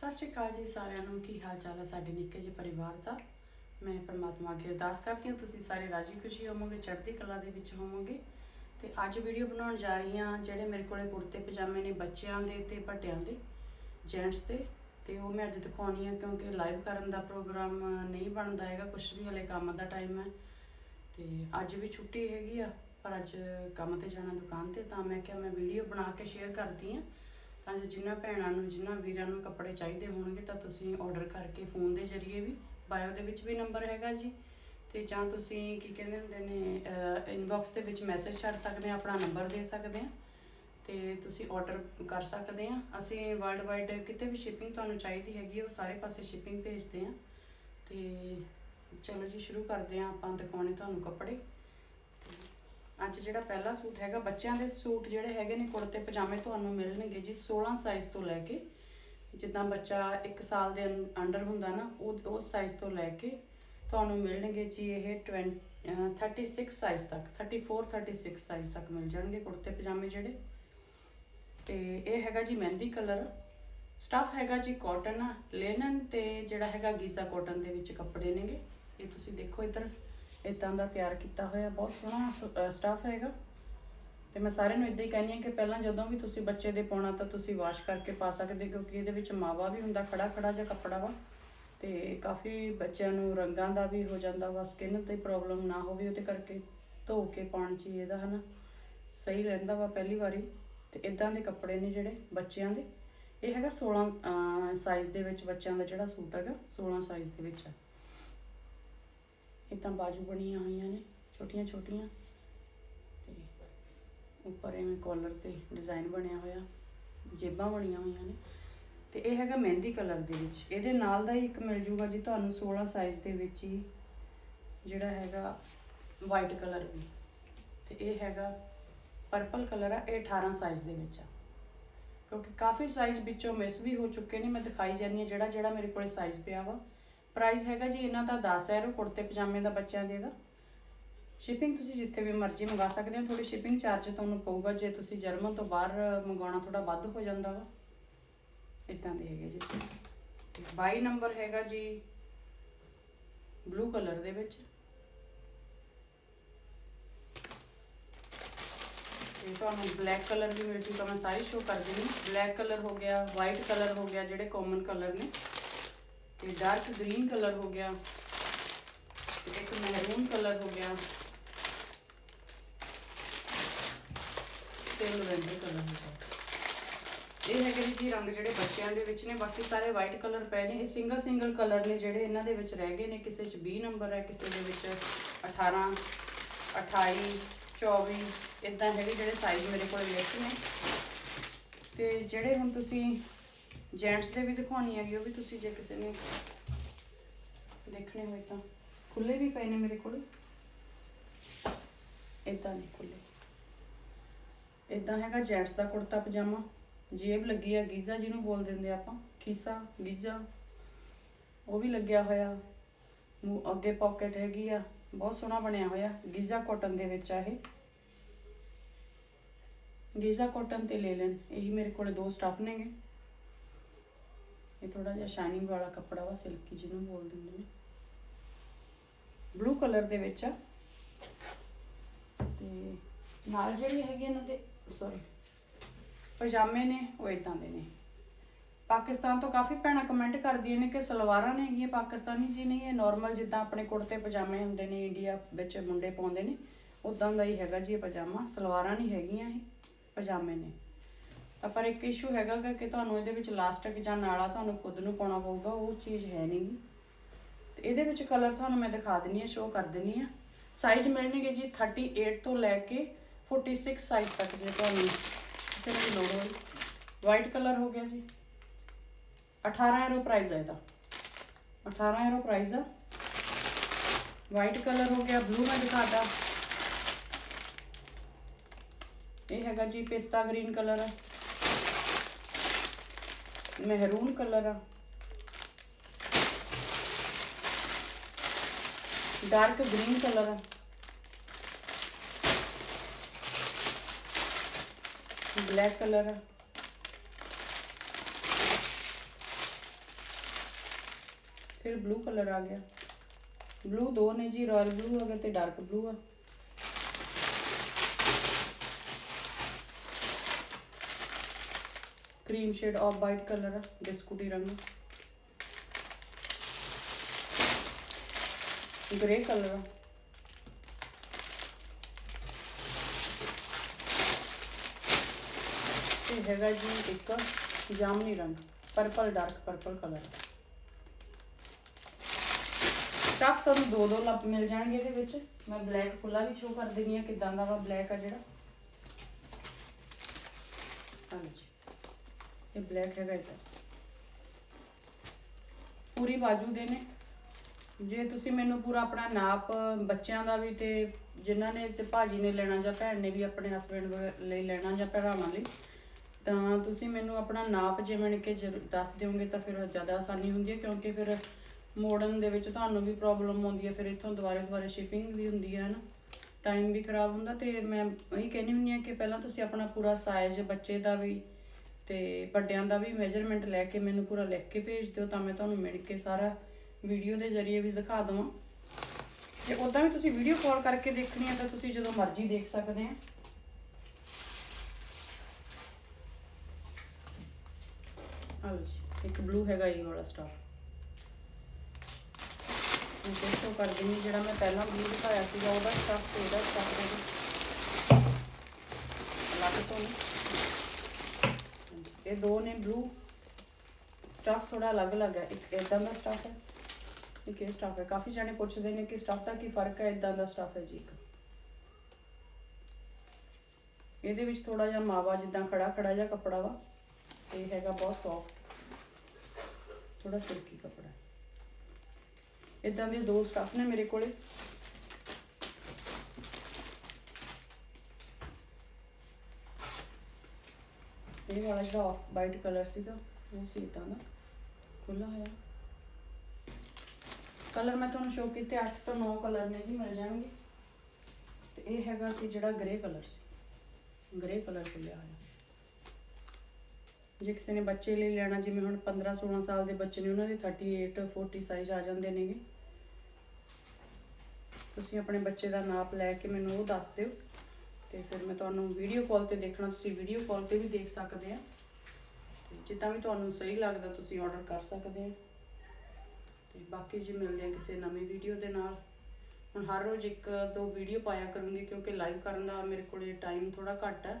ਸਤਿ ਸ਼੍ਰੀ ਅਕਾਲ ਜੀ ਸਾਰਿਆਂ ਨੂੰ, ਕੀ ਹਾਲ ਚਾਲ ਹੈ ਸਾਡੇ ਨਿੱਕੇ ਜਿਹੇ ਪਰਿਵਾਰ ਦਾ? ਮੈਂ ਪਰਮਾਤਮਾ ਅੱਗੇ ਅਰਦਾਸ ਕਰਦੀ ਹਾਂ, ਤੁਸੀਂ ਸਾਰੇ ਰਾਜੀ ਖੁਸ਼ੀ ਹੋਵੋਗੇ, ਚੜ੍ਹਦੀ ਕਲਾ ਦੇ ਵਿੱਚ ਹੋਵੋਗੇ। ਤੇ ਅੱਜ ਵੀਡੀਓ ਬਣਾਉਣ ਜਾ ਰਹੀ ਹਾਂ, ਜਿਹੜੇ ਮੇਰੇ ਕੋਲੇ ਕੁੜਤੇ, ਪਜਾਮੇ ਨੇ ਬੱਚਿਆਂ ਦੇ ਤੇ ਵੱਡਿਆਂ ਦੇ ਜੈਂਟਸ ਦੇ। ਤੇ ਉਹ ਮੈਂ ਅੱਜ ਦਿਖਾਉਣੀ ਆ ਕਿਉਂਕਿ ਲਾਈਵ ਕਰਨ ਦਾ ਪ੍ਰੋਗਰਾਮ ਨਹੀਂ ਬਣਦਾ ਹੈਗਾ ਕੁਝ ਵੀ ਹਲੇ ਕੰਮ ਦਾ ਟਾਈਮ ਹੈ। ਤੇ ਅੱਜ ਵੀ ਛੁੱਟੀ ਹੈਗੀ ਆ, ਪਰ ਅੱਜ ਕੰਮ ਤੇ ਜਾਣਾ ਦੁਕਾਨ ਤੇ, ਤਾਂ ਮੈਂ ਕਿਹਾ ਮੈਂ ਵੀਡੀਓ ਬਣਾ ਕੇ ਸ਼ੇਅਰ ਕਰਦੀ ਆ ਤਾਂ ਜਿਨ੍ਹਾਂ ਭੈਣਾਂ ਨੂੰ ਜਿਨ੍ਹਾਂ ਵੀਰਾਂ ਨੂੰ ਕੱਪੜੇ ਚਾਹੀਦੇ ਹੋਣਗੇ, ਤਾਂ ਤੁਸੀਂ ਆਰਡਰ ਕਰਕੇ ਫੋਨ ਦੇ ਜ਼ਰੀਏ ਵੀ ਬਾਇਓ ਦੇ ਵਿੱਚ ਵੀ ਨੰਬਰ ਹੈਗਾ ਜੀ। ਤੇ ਜਾਂ ਤੁਸੀਂ ਕੀ ਕਹਿੰਦੇ ਹੁੰਦੇ ਨੇ ਇਨਬਾਕਸ ਦੇ ਵਿੱਚ ਮੈਸੇਜ ਛੱਡ ਸਕਦੇ ਆ, ਆਪਣਾ ਨੰਬਰ ਦੇ ਸਕਦੇ ਆ। ਤੇ ਤੁਸੀਂ ਆਰਡਰ ਕਰ ਸਕਦੇ ਆ। ਅਸੀਂ ਵਰਲਡ ਵਾਈਡ ਕਿਤੇ ਵੀ ਸ਼ਿਪਿੰਗ ਤੁਹਾਨੂੰ ਚਾਹੀਦੀ ਹੈਗੀ ਉਹ ਸਾਰੇ ਪਾਸੇ ਸ਼ਿਪਿੰਗ ਭੇਜਦੇ ਆ। ਤੇ ਚਲੋ ਜੀ, ਸ਼ੁਰੂ ਕਰਦੇ ਆ ਆਪਾਂ ਦਿਖਾਉਣੇ ਤੁਹਾਨੂੰ ਕੱਪੜੇ। ਅੱਜ ਜਿਹੜਾ ਪਹਿਲਾ ਸੂਟ ਹੈਗਾ, ਬੱਚਿਆਂ ਦੇ ਸੂਟ ਜਿਹੜੇ ਹੈਗੇ ਨੇ ਕੁੜਤੇ, ਪਜਾਮੇ ਤੁਹਾਨੂੰ ਮਿਲਣਗੇ ਜੀ 16 ਸਾਈਜ਼ ਤੋਂ ਲੈ ਕੇ। ਜਿੱਦਾਂ ਬੱਚਾ 1 ਸਾਲ ਦੇ ਅੰਡਰ ਹੁੰਦਾ ਨਾ, ਉਹ ਉਸ ਸਾਈਜ਼ ਤੋਂ ਲੈ ਕੇ ਤੁਹਾਨੂੰ ਮਿਲਣਗੇ ਜੀ ਇਹ 20 ਅਹ 36 ਸਾਈਜ਼ ਤੱਕ 34 36 ਸਾਈਜ਼ ਤੱਕ ਮਿਲ ਜਾਣਗੇ ਕੁੜਤੇ, ਪਜਾਮੇ ਜਿਹੜੇ। ਤੇ ਇਹ ਹੈਗਾ ਜੀ ਮਹਿੰਦੀ ਕਲਰ। ਸਟਫ ਹੈਗਾ ਜੀ ਕਾਟਨ ਲੈਨਨ ਤੇ ਜਿਹੜਾ ਹੈਗਾ ਗੀਜ਼ਾ ਕਾਟਨ ਦੇ ਵਿੱਚ ਕੱਪੜੇ ਨੇਗੇ। ਇਹ ਤੁਸੀਂ ਦੇਖੋ ਇੱਧਰ। ਇਦਾਂ ਦਾ ਤਿਆਰ ਕੀਤਾ ਹੋਇਆ, ਬਹੁਤ ਸੋਹਣਾ ਸਟਾਫ ਹੈਗਾ। ਤੇ ਮੈਂ ਸਾਰਿਆਂ ਨੂੰ ਇਦਾਂ ਹੀ ਕਹਿੰਦੀ ਹਾਂ ਕਿ ਪਹਿਲਾਂ ਜਦੋਂ ਵੀ ਤੁਸੀਂ ਬੱਚੇ ਦੇ ਪਾਉਣਾ ਤਾਂ ਤੁਸੀਂ ਵਾਸ਼ ਕਰਕੇ ਪਾ ਸਕਦੇ ਕਿਉਂਕਿ ਇਹਦੇ ਵਿੱਚ ਮਾਵਾ ਵੀ ਹੁੰਦਾ ਖੜਾ ਖੜਾ ਜਿਹਾ ਕੱਪੜਾ ਵਾ। ਤੇ ਕਾਫੀ ਬੱਚਿਆਂ ਨੂੰ ਰੰਗਾਂ ਦਾ ਵੀ ਹੋ ਜਾਂਦਾ ਵਾ ਸਕਿਨ ਤੇ ਪ੍ਰੋਬਲਮ ਨਾ ਹੋਵੇ, ਉਹਦੇ ਕਰਕੇ ਧੋ ਕੇ ਪਾਉਣ ਚ ਇਹਦਾ ਹਨਾ ਸਹੀ ਰਹਿੰਦਾ ਵਾ ਪਹਿਲੀ ਵਾਰੀ। ਤੇ ਇਦਾਂ ਦੇ ਕੱਪੜੇ ਨੇ ਜਿਹੜੇ ਬੱਚਿਆਂ ਦੇ। ਇਹ ਹੈਗਾ 16 ਸਾਈਜ਼ ਦੇ ਵਿੱਚ ਬੱਚਿਆਂ ਦਾ ਜਿਹੜਾ ਸੂਟ ਹੈਗਾ 16 ਸਾਈਜ਼ ਦੇ ਵਿੱਚ ਆ ਇਦਾਂ ਬਾਜੂ ਬਣੀਆਂ ਹੋਈਆਂ ਨੇ, ਛੋਟੀਆਂ ਛੋਟੀਆਂ। ਤੇ ਉੱਪਰ ਐਵੇਂ ਕਾਲਰ ਤੇ ਡਿਜ਼ਾਈਨ ਬਣਿਆ ਹੋਇਆ, ਜੇਬਾਂ ਬਣੀਆਂ ਹੋਈਆਂ ਨੇ। ਤੇ ਇਹ ਹੈਗਾ ਮਹਿੰਦੀ ਕਲਰ ਦੇ ਵਿੱਚ। ਇਹਦੇ ਨਾਲ ਦਾ ਹੀ ਇੱਕ ਮਿਲ ਜੂਗਾ ਜੀ ਤੁਹਾਨੂੰ 16 ਸਾਈਜ਼ ਦੇ ਵਿੱਚ ਹੀ, ਜਿਹੜਾ ਹੈਗਾ ਵਾਈਟ ਕਲਰ ਵੀ। ਤੇ ਇਹ ਹੈਗਾ ਪਰਪਲ ਕਲਰ ਆ, ਇਹ 18 ਸਾਈਜ਼ ਦੇ ਵਿੱਚ ਆ। ਕਿਉਂਕਿ ਕਾਫੀ ਸਾਈਜ਼ ਵਿੱਚੋਂ ਮਿਸ ਵੀ ਹੋ ਚੁੱਕੇ ਨੇ, ਮੈਂ ਦਿਖਾਈ ਜਾਂਦੀ ਹਾਂ ਜਿਹੜਾ ਜਿਹੜਾ ਮੇਰੇ ਕੋਲੇ ਸਾਈਜ਼ ਪਿਆ ਵਾ। ਪ੍ਰਾਈਸ ਹੈਗਾ ਜੀ, ਇਹਨਾਂ ਦਾ 10 ਹੈ ਕੁੜਤੇ, ਪਜਾਮੇ ਦਾ ਬੱਚਿਆਂ ਦੇ ਦਾ। ਸ਼ਿਪਿੰਗ ਤੁਸੀਂ ਜਿੱਥੇ ਵੀ ਮਰਜ਼ੀ ਮੰਗਾ ਸਕਦੇ ਹੋ ਥੋੜੀ ਸ਼ਿਪਿੰਗ ਚਾਰਜ ਤੁਹਾਨੂੰ ਪਊਗਾ, ਜੇ ਤੁਸੀਂ ਜਰਮਨ ਤੋਂ ਬਾਹਰ ਮੰਗਾਉਣਾ ਥੋੜਾ ਵੱਧ ਹੋ ਜਾਂਦਾ ਵਾ। ਇਦਾਂ ਦੇ ਹੈਗੇ ਜੀ। ਤੇ 22 ਨੰਬਰ ਹੈਗਾ ਜੀ ਬਲੂ ਕਲਰ ਦੇ ਵਿੱਚ। ਤੇ ਤੁਹਾਨੂੰ ਬਲੈਕ ਕਲਰ ਵੀ ਮਿਲ ਜੂਗਾ ਮੈਂ ਸਾਰੀ ਸ਼ੋ ਕਰ ਦਿੰਦੀ ਬਲੈਕ ਕਲਰ ਹੋ ਗਿਆ ਵਾਈਟ ਕਲਰ ਹੋ ਗਿਆ, ਜਿਹੜੇ ਕਾਮਨ ਕਲਰ ਨੇ। ਤੇ ਡਾਰਕ ਗ੍ਰੀਨ ਕਲਰ ਹੋ ਗਿਆ, ਇੱਕ ਮਹਿਰੂਨ ਕਲਰ ਹੋ ਗਿਆ ਤੇ ਲਵੈਂਡਰ ਕਲਰ ਹੋ ਗਿਆ। ਇਹ ਹੈਗੇ ਜੀ ਜੀ ਰੰਗ ਜਿਹੜੇ ਬੱਚਿਆਂ ਦੇ ਵਿੱਚ ਨੇ, ਬਾਕੀ ਸਾਰੇ ਵਾਈਟ ਕਲਰ ਪਏ ਨੇ। ਇਹ ਸਿੰਗਲ ਸਿੰਗਲ ਕਲਰ ਨੇ ਜਿਹੜੇ ਇਹਨਾਂ ਦੇ ਵਿੱਚ ਰਹਿ ਗਏ ਨੇ। ਕਿਸੇ 'ਚ 20 ਨੰਬਰ ਹੈ, ਕਿਸੇ ਦੇ ਵਿੱਚ 18 28 24 ਇਦਾਂ ਹੈਗੇ ਜਿਹੜੇ ਸਾਈਜ਼ ਮੇਰੇ ਕੋਲ ਲਿਖੇ ਨੇ। ਤੇ ਜਿਹੜੇ ਹੁਣ ਤੁਸੀਂ ਜੈਂਟਸ ਦੇ ਵੀ ਦਿਖਾਉਣੀ ਹੈਗੀ, ਉਹ ਵੀ ਤੁਸੀਂ ਜੇ ਕਿਸੇ ਨੇ ਦੇਖਣੇ ਹੋਏ ਤਾਂ। ਖੁੱਲੇ ਵੀ ਪਏ ਨੇ ਮੇਰੇ ਕੋਲ। ਇਦਾਂ ਨਹੀਂ ਖੁੱਲੇ ਇਦਾਂ ਹੈਗਾ ਜੈਂਟਸ ਦਾ ਕੁੜਤਾ, ਪਜਾਮਾ। ਜੇਬ ਲੱਗੀ ਆ ਗੀਜ਼ਾ ਜਿਹਨੂੰ ਬੋਲ ਦਿੰਦੇ ਆਪਾਂ। ਖੀਸਾ, ਗੀਜ਼ਾ। ਉਹ ਵੀ ਲੱਗਿਆ ਹੋਇਆ। ਮੂੰਹ ਅੱਗੇ ਪਾਕਟ ਹੈਗੀ ਆ। ਬਹੁਤ ਸੋਹਣਾ ਬਣਿਆ ਹੋਇਆ। ਗੀਜ਼ਾ ਕਾਟਨ ਦੇ ਵਿੱਚ ਆ ਇਹ। ਗੀਜ਼ਾ ਕਾਟਨ ਤੇ ਲੈ ਲੈਣ। ਇਹੀ ਮੇਰੇ ਕੋਲ ਦੋ ਸਟਫ ਨੇਗੇ। ਇਹ ਥੋੜਾ ਜਿਹਾ ਸ਼ਾਈਨਿੰਗ ਵਾਲਾ ਕੱਪੜਾ ਵਾ ਸਿਲਕੀ ਜਿਹਨੂੰ ਬੋਲ ਦਿੰਦੇ ਨੇ। ਬਲੂ ਕਲਰ ਦੇ ਵਿੱਚ ਆ। ਤੇ ਨਾਲ ਜਿਹੜੀ ਹੈਗੀ ਇਹਨਾਂ ਦੇ ਸੌਰੀ ਪਜਾਮੇ ਨੇ, ਉਹ ਇਦਾਂ ਦੇ ਨੇ। ਪਾਕਿਸਤਾਨ ਤੋਂ ਕਾਫੀ ਭੈਣਾਂ ਕਮੈਂਟ ਕਰਦੀਆਂ ਨੇ ਕਿ ਸਲਵਾਰਾਂ ਨੇ ਹੈਗੀਆਂ, ਪਾਕਿਸਤਾਨੀ ਜੀ ਨਹੀਂ, ਇਹ ਨਾਰਮਲ ਜਿੱਦਾਂ ਆਪਣੇ ਕੁੜਤੇ ਪਜਾਮੇ ਹੁੰਦੇ ਨੇ ਇੰਡੀਆ ਵਿੱਚ ਮੁੰਡੇ ਪਾਉਂਦੇ ਨੇ ਉਦਾਂ ਦਾ ਹੀ ਹੈਗਾ ਜੀ ਇਹ ਪਜਾਮਾ। ਸਲਵਾਰਾਂ ਨਹੀਂ ਹੈਗੀਆਂ ਇਹ, ਪਜਾਮੇ ਨੇ। ਤਾਂ ਪਰ ਇੱਕ ਇਸ਼ੂ ਹੈਗਾ ਗਾ ਕਿ ਤੁਹਾਨੂੰ ਇਹਦੇ ਵਿੱਚ ਲਾਸਟਿਕ ਜਾਂ ਨਾਲਾ ਤੁਹਾਨੂੰ ਖੁਦ ਨੂੰ ਪਾਉਣਾ ਪਊਗਾ, ਉਹ ਚੀਜ਼ ਹੈ ਨਹੀਂ ਗੀ। ਤੇ ਇਹਦੇ ਵਿੱਚ ਕਲਰ ਤੁਹਾਨੂੰ ਮੈਂ ਦਿਖਾ ਦਿੰਨੀ ਆ ਸ਼ੋਅ ਕਰ ਦਿੰਨੀ ਆ ਸਾਈਜ਼ ਮਿਲਣਗੇ ਜੀ 38 ਤੋਂ ਲੈ ਕੇ 46 ਸਾਈਜ਼ ਤੱਕ ਜੇ ਤੁਹਾਨੂੰ ਕਿਸੇ ਨੂੰ ਵੀ ਲੋੜ ਹੋਈ ਵਾਈਟ ਕਲਰ ਹੋ ਗਿਆ ਜੀ। 18 ਯੂਰੋ ਪ੍ਰਾਈਸ ਹੈ ਇਹਦਾ। 18 ਯੂਰੋ ਪ੍ਰਾਈਸ ਆ। ਵਾਈਟ ਕਲਰ ਹੋ ਗਿਆ ਬਲੂ ਮੈਂ ਦਿਖਾਦਾ ਇਹ ਹੈਗਾ ਜੀ ਪਿਸਤਾ ਗ੍ਰੀਨ ਕਲਰ ਮਹਿਰੂਨ ਕਲਰ ਆ ਡਾਰਕ ਗ੍ਰੀਨ ਕਲਰ ਆ ਬਲੈਕ ਕਲਰ ਆ ਫਿਰ ਬਲੂ ਕਲਰ ਆ ਗਿਆ ਬਲੂ ਦੋ ਨੇ ਜੀ ਰਾਇਲ ਬਲੂ ਆ ਗਿਆ ਤੇ ਡਾਰਕ ਬਲੂ ਆ cream shade of white colour ਆ, ਬਿਸਕੁਟੀ ਰੰਗ। ਗ੍ਰੇ ਕਲਰ ਤੇ ਹੈਗਾ ਜੀ ਇੱਕ ਜਾਮਨੀ ਰੰਗ purple dark purple colour. Staff ਤੁਹਾਨੂੰ ਦੋ ਦੋ ਲੱਭ ਮਿਲ ਜਾਣਗੇ ਇਹਦੇ ਵਿੱਚ। ਮੈਂ ਬਲੈਕ ਖੁੱਲਾ ਵੀ ਸ਼ੋ ਕਰ ਦਿੰਦੀ ਆ ਕਿਦਾਂ ਦਾ ਵਾ ਬਲੈਕ ਆ ਜਿਹੜਾ। ਹਾਂਜੀ। ਇਹ ਬਲੈਕ ਹੈਗਾ ਇਹ ਪੂਰੀ ਬਾਜੂ ਦੇ ਨੇ। ਜੇ ਤੁਸੀਂ ਮੈਨੂੰ ਪੂਰਾ ਆਪਣਾ ਨਾਪ ਬੱਚਿਆਂ ਦਾ ਵੀ ਤੇ ਜਿਨ੍ਹਾਂ ਨੇ ਤੇ ਭਾਜੀ ਨੇ ਲੈਣਾ ਜਾਂ ਭੈਣ ਨੇ ਵੀ ਆਪਣੇ ਹਸਬੰਡ ਲਈ ਲੈਣਾ ਜਾਂ ਭਰਾਵਾਂ ਲਈ, ਤਾਂ ਤੁਸੀਂ ਮੈਨੂੰ ਆਪਣਾ ਨਾਪ ਜਿਵੇਂ ਕਿ ਕੇ ਦੱਸ ਦਿਓਗੇ ਤਾਂ ਫਿਰ ਜ਼ਿਆਦਾ ਆਸਾਨੀ ਹੁੰਦੀ ਹੈ, ਕਿਉਂਕਿ ਫਿਰ ਮੋੜਨ ਦੇ ਵਿੱਚ ਤੁਹਾਨੂੰ ਵੀ ਪ੍ਰੋਬਲਮ ਆਉਂਦੀ ਹੈ, ਫਿਰ ਇੱਥੋਂ ਦੁਬਾਰੇ ਦੁਬਾਰੇ ਸ਼ਿਪਿੰਗ ਵੀ ਹੁੰਦੀ ਹੈ ਨਾ ਟਾਈਮ ਵੀ ਖਰਾਬ ਹੁੰਦਾ ਤੇ ਮੈਂ ਇਹੀ ਕਹਿੰਦੀ ਹੁੰਦੀ ਹਾਂ ਕਿ ਪਹਿਲਾਂ ਤੁਸੀਂ ਆਪਣਾ ਪੂਰਾ ਸਾਈਜ਼ ਬੱਚੇ ਦਾ ਵੀ ਤੇ ਵੱਡਿਆਂ ਦਾ ਵੀ ਮੈਜ਼ਰਮੈਂਟ ਲੈ ਕੇ ਮੈਨੂੰ ਪੂਰਾ ਲਿਖ ਕੇ ਭੇਜ ਦਿਓ ਤਾਂ ਮੈਂ ਤੁਹਾਨੂੰ ਮਿਲ ਕੇ ਸਾਰਾ ਵੀਡੀਓ ਦੇ ਜ਼ਰੀਏ ਵੀ ਦਿਖਾ ਦਵਾਂ। ਤੇ ਉਦਾਂ ਵੀ ਤੁਸੀਂ ਵੀਡੀਓ ਕਾਲ ਕਰਕੇ ਦੇਖਣੀ ਹੈ ਤਾਂ ਤੁਸੀਂ ਜਦੋਂ ਮਰਜ਼ੀ ਦੇਖ ਸਕਦੇ ਆ। ਆਲੋ ਜੀ, ਇੱਕ ਬਲੂ ਹੈਗਾ ਇਹ ਵਾਲਾ ਸਟਾਰ ਮੈਂ ਦੇਖੋ ਕਰ ਦਿੰਨੀ ਜਿਹੜਾ ਮੈਂ ਪਹਿਲਾਂ ਬਲੂ ਦਿਖਾਇਆ ਸੀਗਾ, ਉਹਦਾ ਸਟਾਫ ਤੇ ਇਹਦਾ ਸਟਾਫ ਦੇ ਅਲੱਗ ਤੋਂ ਨਹੀਂ। ਇਹ ਦੋ ਨੇ ਬਲੂ ਸਟਾਫ ਥੋੜਾ ਅਲੱਗ-ਅਲੱਗ ਹੈ। ਇੱਕ ਇਦਾਂ ਦਾ ਸਟਾਫ ਹੈ, ਇੱਕ ਇਹ ਸਟਾਫ ਹੈ। ਕਾਫੀ ਜਾਣੇ ਪੁੱਛਦੇ ਨੇ ਕਿ ਸਟਾਫ ਦਾ ਕੀ ਫ਼ਰਕ ਹੈ ਇਦਾਂ ਦਾ ਸਟਾਫ ਹੈ ਜੀ ਇੱਕ। ਇਹਦੇ ਵਿੱਚ ਥੋੜਾ ਜਿਹਾ ਮਾਵਾ ਜਿੱਦਾਂ ਖੜਾ ਖੜਾ ਜਿਹਾ ਕੱਪੜਾ ਵਾ, ਇਹ ਹੈਗਾ ਬਹੁਤ ਸੌਫਟ ਥੋੜਾ ਸਿਲਕੀ ਕੱਪੜਾ। ਹੈ ਇਦਾਂ ਦੇ ਦੋ ਸਟਾਫ ਨੇ ਮੇਰੇ ਕੋਲੇ। ਇਹ ਵਾਲਾ ਜਿਹੜਾ ਆਫ ਵਾਈਟ ਕਲਰ ਸੀਗਾ, ਉਹ ਸੀ ਇਦਾਂ ਦਾ। ਖੁੱਲਾ ਹੋਇਆ। ਕਲਰ ਮੈਂ ਤੁਹਾਨੂੰ ਸ਼ੋਅ ਕੀਤੇ 8 ਤੋਂ 9 ਕਲਰ ਨੇ ਜੀ, ਮਿਲ ਜਾਣਗੇ। ਤੇ ਇਹ ਹੈਗਾ ਸੀ ਜਿਹੜਾ ਗ੍ਰੇ ਕਲਰ ਸੀ। ਗ੍ਰੇ ਕਲਰ ਖੁੱਲਿਆ ਹੋਇਆ। ਜੇ ਕਿਸੇ ਨੇ ਬੱਚੇ ਲਈ ਲੈਣਾ, ਜਿਵੇਂ ਹੁਣ 15 16 ਸਾਲ ਦੇ ਬੱਚੇ ਨੇ, ਉਹਨਾਂ ਦੇ 38 40 ਸਾਈਜ਼ ਆ ਜਾਂਦੇ ਨੇਗੇ। ਤੁਸੀਂ ਆਪਣੇ ਬੱਚੇ ਦਾ ਨਾਪ ਲੈ ਕੇ ਮੈਨੂੰ ਉਹ ਦੱਸ ਦਿਓ। ਤੇ ਫਿਰ ਮੈਂ ਤੁਹਾਨੂੰ ਵੀਡੀਓ ਕਾਲ ਤੇ ਦੇਖਣਾ, ਤੁਸੀਂ ਵੀਡੀਓ ਕਾਲ ਤੇ ਵੀ ਦੇਖ ਸਕਦੇ ਆ। ਤੇ ਜਿੱਦਾਂ ਵੀ ਤੁਹਾਨੂੰ ਸਹੀ ਲੱਗਦਾ, ਤੁਸੀਂ ਆਰਡਰ ਕਰ ਸਕਦੇ ਆ। ਤੇ ਬਾਕੀ ਜੀ ਮਿਲਦੇ ਆ ਕਿਸੇ ਨਵੀਂ ਵੀਡੀਓ ਦੇ ਨਾਲ। ਹੁਣ ਹਰ ਰੋਜ਼ ਇੱਕ, ਦੋ ਵੀਡੀਓ ਪਾਇਆ ਕਰੂੰਗੀ ਕਿਉਂਕਿ ਲਾਈਵ ਕਰਨ ਦਾ ਮੇਰੇ ਕੋਲੇ ਟਾਈਮ ਥੋੜਾ ਘੱਟ ਹੈ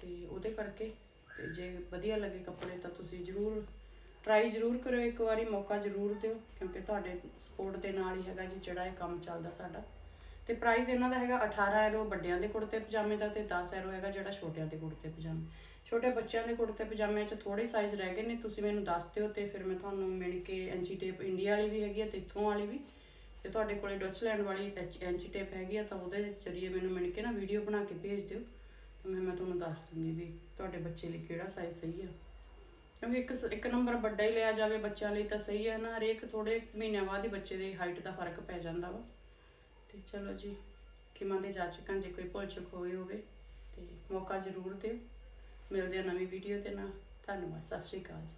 ਤੇ ਉਹਦੇ ਕਰਕੇ, ਤੇ ਜੇ ਵਧੀਆ ਲੱਗੇ ਕੱਪੜੇ ਤਾਂ ਤੁਸੀਂ ਜ਼ਰੂਰ ਟਰਾਈ ਜ਼ਰੂਰ ਕਰਿਓ, ਇੱਕ ਵਾਰੀ ਮੌਕਾ ਜ਼ਰੂਰ ਦਿਓ, ਕਿਉਂਕਿ ਤੁਹਾਡੇ ਸਪੋਰਟ ਦੇ ਨਾਲ ਹੀ ਹੈਗਾ ਜੀ ਜਿਹੜਾ ਇਹ ਕੰਮ ਚੱਲਦਾ ਸਾਡਾ। ਤੇ ਪ੍ਰਾਈਸ ਇਹਨਾਂ ਦਾ ਹੈਗਾ 18 ਯੂਰੋ ਵੱਡਿਆਂ ਦੇ ਕੁੜਤੇ ਪਜਾਮੇ ਦਾ ਤੇ 10 ਯੂਰੋ ਹੈਗਾ ਜਿਹੜਾ ਛੋਟਿਆਂ ਦੇ ਕੁੜਤੇ ਪਜਾਮੇ। ਛੋਟੇ ਬੱਚਿਆਂ ਦੇ ਕੁੜਤੇ ਪਜਾਮਿਆਂ 'ਚ ਥੋੜੇ ਸਾਈਜ਼ ਰਹਿ ਗਏ ਨੇ, ਤੁਸੀਂ ਮੈਨੂੰ ਦੱਸ ਦਿਓ ਤੇ ਫਿਰ ਮੈਂ ਤੁਹਾਨੂੰ ਮਿਲ ਕੇ ਐਂਚੀ ਟੇਪ ਇੰਡੀਆ ਵਾਲੀ ਵੀ ਹੈਗੀ ਆ ਤੇ ਇੱਥੋਂ ਵਾਲੀ ਵੀ। ਤੇ ਤੁਹਾਡੇ ਕੋਲੇ ਡੱਚਲੈਂਡ ਵਾਲੀ ਐਚ- ਐਂਚੀ ਟੇਪ ਹੈਗੀ ਆ ਤਾਂ ਉਹਦੇ ਜ਼ਰੀਏ ਮੈਨੂੰ ਮਿਲ ਕੇ ਨਾ ਵੀਡੀਓ ਬਣਾ ਕੇ ਭੇਜ ਦਿਓ। ਮੈਂ ਮੈਂ ਤੁਹਾਨੂੰ ਦੱਸ ਦੂੰਗੀ ਵੀ ਤੁਹਾਡੇ ਬੱਚੇ ਲਈ ਕਿਹੜਾ ਸਾਈਜ਼ ਸਹੀ ਆ। ਕਿਉਂਕਿ ਇੱਕ ਇੱਕ ਨੰਬਰ ਵੱਡਾ ਹੀ ਲਿਆ ਜਾਵੇ ਬੱਚਿਆਂ ਲਈ ਤਾਂ ਸਹੀ ਹੈ ਨਾ, ਹਰੇਕ ਥੋੜੇ ਮਹੀਨਿਆਂ ਬਾਅਦ ਹੀ ਬੱਚੇ ਦੀ ਹਾਈਟ ਦਾ ਫ਼ਰਕ ਪੈ ਜਾਂਦਾ ਵਾ। ਤੇ ਚਲੋ ਜੀ ਕਿਮਾਂ ਦੇ ਜਾਚਕਾਂ ਜੇ ਕੋਈ ਭੁੱਲ ਚੁੱਕ ਹੋਈ ਹੋਵੇ, ਤੇ ਮੌਕਾ ਜ਼ਰੂਰ ਦਿਓ। ਮਿਲਦੇ ਆ ਨਵੀਂ ਵੀਡੀਓ ਦੇ ਨਾਲ। ਧੰਨਵਾਦ, ਸਤਿ ਸ਼੍ਰੀ ਅਕਾਲ ਜੀ।